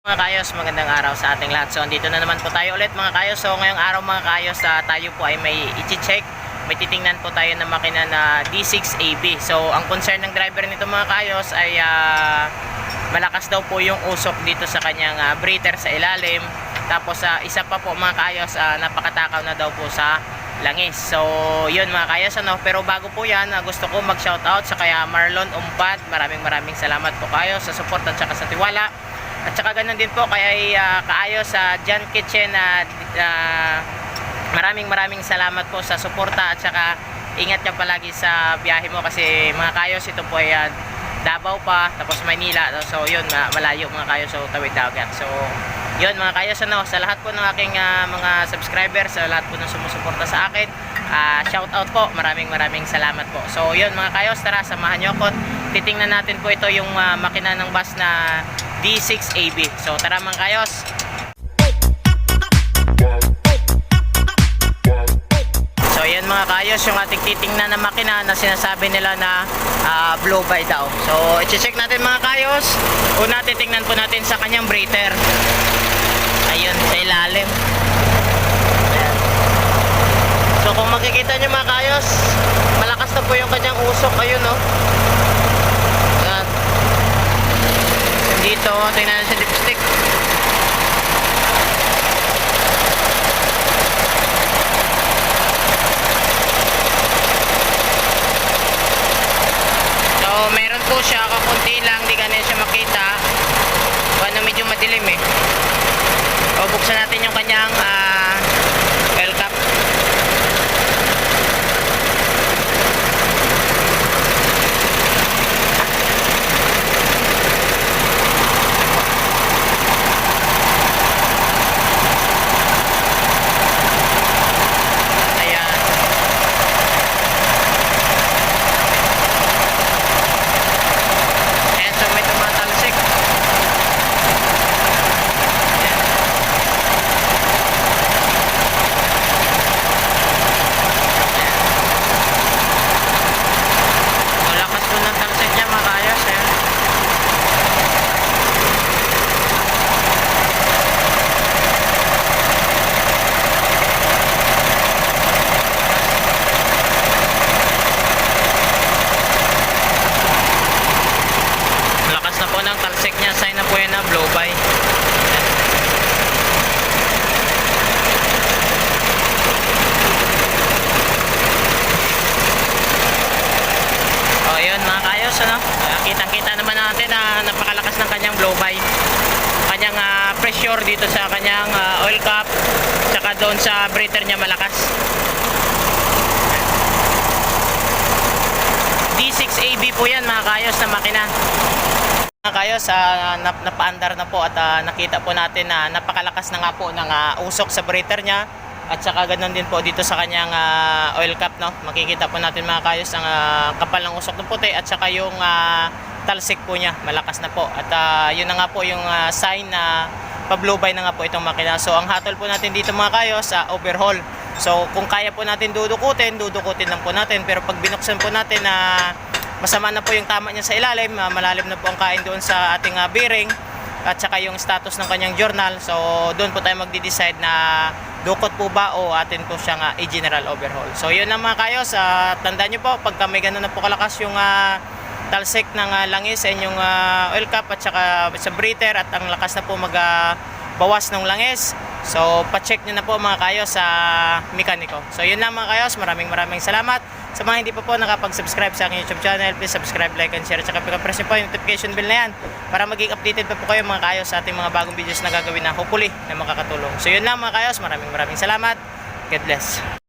Mga kayos, magandang araw sa ating lahat. So, andito na naman po tayo ulit mga kayos. So, ngayong araw mga kayos, ah, tayo po ay may i-check. May titingnan po tayo ng makina na D6AB. So, ang concern ng driver nito mga kayos ay ah, malakas daw po yung usok dito sa kanyang ah, breather sa ilalim. Tapos, ah, isa pa po mga kayos, ah, napakatakaw na daw po sa langis. So, yun mga kayos, ano. Pero bago po yan, ah, gusto ko mag-shoutout sa kaya Marlon Umpad. Maraming maraming salamat po kayo sa support at saka sa tiwala. At saka ganun din po kay uh, Kaayo sa Jan Kitchen na maraming maraming salamat po sa suporta at saka ingat ka palagi sa biyahe mo kasi mga kayos ito po ay ah, Davao pa tapos Maynila. So yun ma- malayo mga kayos so tawid dagat so yun mga kayos ano sa lahat po ng aking ah, mga subscribers sa lahat po ng sumusuporta sa akin ah, shout out po. Maraming maraming salamat po. So yun mga kayos tara samahan nyo ako. Titingnan natin po ito yung ah, makina ng bus na D6AB so tara mga kayos So yan mga kayos, yung ating titingnan na makina na sinasabi nila na ah, blow by daw. So i-check natin mga kayos. Una titingnan po natin sa kanyang breather. Ayun, sa ilalim. So kung makikita nyo mga kayos, malakas na po yung kanyang usok. Ayun no. Ayan. Dito, tingnan sa dipstick. So, meron po siya, kakunti lang, di ganun siya makita. Ano, medyo madilim eh. O, buksan natin yung kanyang ah, oil cap. Ayan. Ayan, so may tumatalsik. Ayan. Ang lakas po ng talsik niya, mga kayos. Ayan. Ang lakas na po ng talsik niya. Sign na po yan na blow by. O yun mga kayos ano. Kitang kita naman natin na napakalakas ng kanyang blow by. Kanyang ah, pressure dito sa kanyang ah, oil cap. Tsaka doon sa breather niya malakas. D6AB po yan mga kayos na makina. Mga kayos, uh, nap napaandar na po at ah, nakita po natin na napakalakas na nga po ng ah, usok sa breather niya. At saka ganun din po dito sa kanyang ah, oil cap. No? Makikita po natin mga kayos ang ah, kapal ng usok ng puti at saka yung ah, talsik po niya. Malakas na po. At ah, yun na nga po yung ah, sign na pa-blow by na nga po itong makina. So ang hatol po natin dito mga kayos, ah, overhaul. So kung kaya po natin dudukutin, dudukutin lang po natin. Pero pag binuksan po natin na masama na po yung tama niya sa ilalim, ah, malalim na po ang kain doon sa ating ah, bearing at saka yung status ng kanyang journal. So doon po tayo magde-decide na dukot po ba o atin po siyang ah, i-general overhaul. So yun lang mga kayos, ah, tandaan nyo po pagka may ganun na po kalakas yung ah, talsik ng ah, langis sa inyong ah, oil cap at saka sa breather at ang lakas na po mag ah, bawas ng langis. So, pa-check nyo na po mga kayo sa mekaniko. So, yun lang mga kayos. Maraming maraming salamat. Sa mga hindi pa po nakapag-subscribe sa aking YouTube channel, please subscribe, like, and share. At saka press nyo po yung notification bell na yan para maging updated pa po kayo mga kayos sa ating mga bagong videos na gagawin na hopefully na makakatulong. So, yun lang mga kayos. Maraming maraming salamat. God bless.